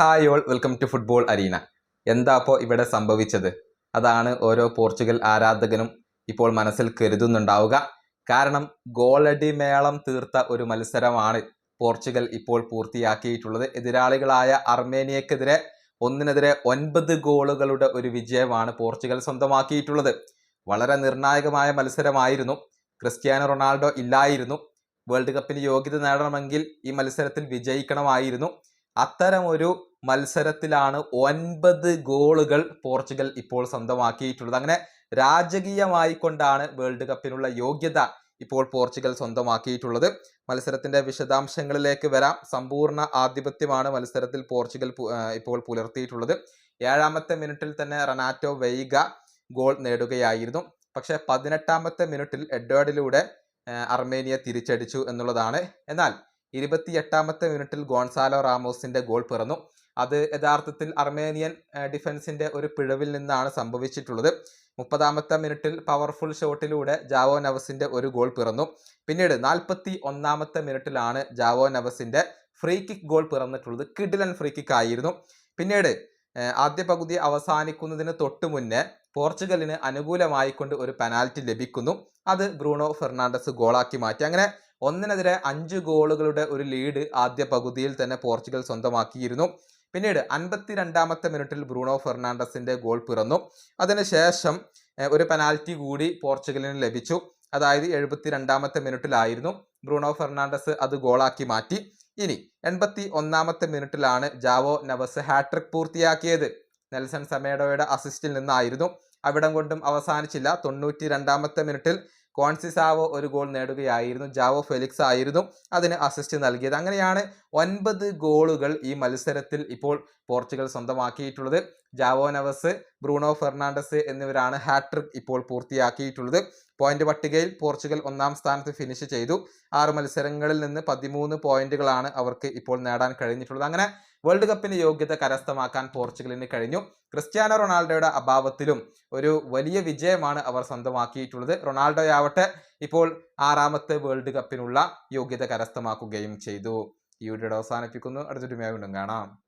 Hi all welcome to football arena. എന്താ അപ്പോൾ ഇവിടെ സംഭവിച്ചത്? അതാണ് ഓരോ പോർച്ചുഗൽ ആരാധകനും ഇപ്പോൾ മനസ്സിൽ കരുതുന്നുണ്ടാവുക. കാരണം ഗോളടി മേളം തീർത്ത ഒരു മത്സരമാണ് പോർച്ചുഗൽ ഇപ്പോൾ പൂർത്തിയാക്കിയിട്ടുള്ളത്. എതിരാളികളായ അർമേനിയക്കെതിരെ ഒന്നിനെതിരെ ഒൻപത് ഗോളുകളുടെ ഒരു വിജയമാണ് പോർച്ചുഗൽ സ്വന്തമാക്കിയിട്ടുള്ളത്. വളരെ നിർണായകമായ മത്സരമായിരുന്നു. ക്രിസ്ത്യാനോ റൊണാൾഡോ ഇല്ലായിരുന്നു. വേൾഡ് കപ്പിന് യോഗ്യത നേടണമെങ്കിൽ ഈ മത്സരത്തിൽ വിജയിക്കണമായിരുന്നു. അത്തരമൊരു മത്സരത്തിലാണ് ഒൻപത് ഗോളുകൾ പോർച്ചുഗൽ ഇപ്പോൾ സ്വന്തമാക്കിയിട്ടുള്ളത്. അങ്ങനെ രാജകീയമായി കൊണ്ടാണ് വേൾഡ് കപ്പിനുള്ള യോഗ്യത ഇപ്പോൾ പോർച്ചുഗൽ സ്വന്തമാക്കിയിട്ടുള്ളത്. മത്സരത്തിന്റെ വിശദാംശങ്ങളിലേക്ക് വരാം. സമ്പൂർണ ആധിപത്യമാണ് മത്സരത്തിൽ പോർച്ചുഗൽ ഇപ്പോൾ പുലർത്തിയിട്ടുള്ളത്. ഏഴാമത്തെ മിനിറ്റിൽ തന്നെ റനാറ്റോ വെയ്ഗ ഗോൾ നേടുകയായിരുന്നു. പക്ഷേ പതിനെട്ടാമത്തെ മിനിറ്റിൽ എഡ്വേർഡിലൂടെ അർമേനിയ തിരിച്ചടിച്ചു എന്നുള്ളതാണ്. എന്നാൽ ഇരുപത്തിയെട്ടാമത്തെ മിനിറ്റിൽ ഗോൺസാലോ റാമോസിന്റെ ഗോൾ പിറന്നു. അത് യഥാർത്ഥത്തിൽ അർമേനിയൻ ഡിഫൻസിന്റെ ഒരു പിഴവിൽ നിന്നാണ് സംഭവിച്ചിട്ടുള്ളത്. മുപ്പതാമത്തെ മിനിറ്റിൽ പവർഫുൾ ഷോട്ടിലൂടെ ജാവോ നവസിന്റെ ഒരു ഗോൾ പിറന്നു. പിന്നീട് നാൽപ്പത്തി ഒന്നാമത്തെ മിനിറ്റിലാണ് ജാവോ നവസിന്റെ ഫ്രീ കിക്ക് ഗോൾ പിറന്നിട്ടുള്ളത്. കിഡിലൻ ഫ്രീ കിക്ക് ആയിരുന്നു. പിന്നീട് ആദ്യ പകുതി അവസാനിക്കുന്നതിന് തൊട്ടു മുന്നേ പോർച്ചുഗലിന് അനുകൂലമായിക്കൊണ്ട് ഒരു പെനാൽറ്റി ലഭിക്കുന്നു. അത് ബ്രൂണോ ഫെർണാണ്ടസ് ഗോളാക്കി മാറ്റി. അങ്ങനെ ഒന്നിനെതിരെ അഞ്ച് ഗോളുകളുടെ ഒരു ലീഡ് ആദ്യ പകുതിയിൽ തന്നെ പോർച്ചുഗൽ സ്വന്തമാക്കിയിരുന്നു. പിന്നീട് അൻപത്തി രണ്ടാമത്തെ മിനിറ്റിൽ ബ്രൂണോ ഫെർണാണ്ടസിന്റെ ഗോൾ പിറന്നു. അതിനുശേഷം ഒരു പെനാൽറ്റി കൂടി പോർച്ചുഗലിന് ലഭിച്ചു. അതായത് എഴുപത്തി രണ്ടാമത്തെ മിനിറ്റിലായിരുന്നു ബ്രൂണോ ഫെർണാണ്ടസ് അത് ഗോളാക്കി മാറ്റി. ഇനി എൺപത്തി ഒന്നാമത്തെ മിനിറ്റിലാണ് ജാവോ നവസ് ഹാട്രിക് പൂർത്തിയാക്കിയത്. നെൽസൺ സമേഡോയുടെ അസിസ്റ്റിൽ നിന്നായിരുന്നു. അവിടം കൊണ്ടും അവസാനിച്ചില്ല. തൊണ്ണൂറ്റി രണ്ടാമത്തെ മിനിറ്റിൽ കോൺസിസാവോ ഒരു ഗോൾ നേടുകയായിരുന്നു. ജാവോ ഫെലിക്സ് ആയിരുന്നു അതിന് അസിസ്റ്റ് നൽകിയത്. അങ്ങനെയാണ് ഒൻപത് ഗോളുകൾ ഈ മത്സരത്തിൽ ഇപ്പോൾ പോർച്ചുഗൽ സ്വന്തമാക്കിയിട്ടുള്ളത്. ജാവോ നവസ് ബ്രൂണോ ഫെർണാണ്ടസ് എന്നിവരാണ് ഹാട്രിക് ഇപ്പോൾ പൂർത്തിയാക്കിയിട്ടുള്ളത്. പോയിന്റ് പട്ടികയിൽ പോർച്ചുഗൽ ഒന്നാം സ്ഥാനത്ത് ഫിനിഷ് ചെയ്തു. ആറ് മത്സരങ്ങളിൽ നിന്ന് പതിമൂന്ന് പോയിന്റുകളാണ് അവർക്ക് ഇപ്പോൾ നേടാൻ കഴിഞ്ഞിട്ടുള്ളത്. അങ്ങനെ വേൾഡ് കപ്പിന് യോഗ്യത കരസ്ഥമാക്കാൻ പോർച്ചുഗലിന് കഴിഞ്ഞു. ക്രിസ്ത്യാനോ റൊണാൾഡോയുടെ അഭാവത്തിലും ഒരു വലിയ വിജയമാണ് അവർ സ്വന്തമാക്കിയിട്ടുള്ളത്. റൊണാൾഡോയാവട്ടെ ഇപ്പോൾ ആറാമത്തെ വേൾഡ് കപ്പിനുള്ള യോഗ്യത കരസ്ഥമാക്കുകയും ചെയ്തു. ഈ വീഡിയോ അവസാനിപ്പിക്കുന്നു. അടുത്തൊരു വീണ്ടും കാണാം.